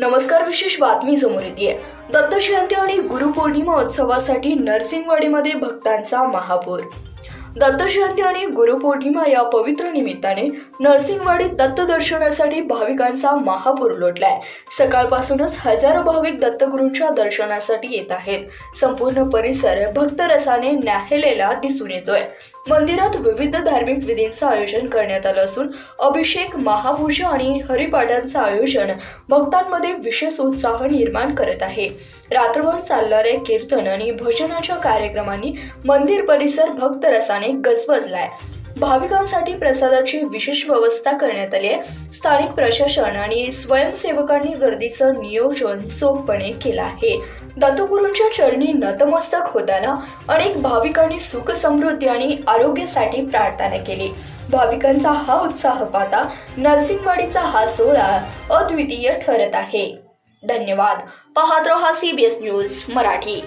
नमस्कार विशेष बातमी समोर येते. दत्त जयंती आणि गुरुपौर्णिमा उत्सवासाठी नरसिंहवाडीमध्ये भक्तांचा महापूर. दत्त जयंती आणि गुरुपौर्णिमा या पवित्र निमित्ताने नरसिंहवाडीत दत्त दर्शनासाठी भाविकांचा महापूर लोटलाय. सकाळपासूनच हजारो भाविक दत्तगुरूंच्या दर्शनासाठी येत आहेत. संपूर्ण परिसर भक्तरसाने न्याहलेला दिसून येतोय. मंदिरात विविध धार्मिक विधींचं आयोजन करण्यात आलं असून अभिषेक महापूजा आणि हरिपाठांचं आयोजन भक्तांमध्ये विशेष उत्साह निर्माण करत आहे. रात्रभर चालणारे कीर्तन आणि भजनाच्या कार्यक्रमांनी मंदिर परिसर भक्तरसाने गजबजलाय. भाविकांसाठी प्रसादाची विशेष व्यवस्था करण्यात आली आहे. स्थानिक प्रशासन आणि स्वयंसेवकांनी गर्दीचं नियोजन चोखपणे केलं आहे. दत्तगुरूंच्या चरणी नतमस्तक होताना अनेक भाविकांनी सुख समृद्धी आणि आरोग्यासाठी प्रार्थना केली. भाविकांचा हा उत्साह पाहता नरसिंहवाडीचा हा सोहळा अद्वितीय ठरत आहे. धन्यवाद. पाहत रहा सीबीएस न्यूज मराठी.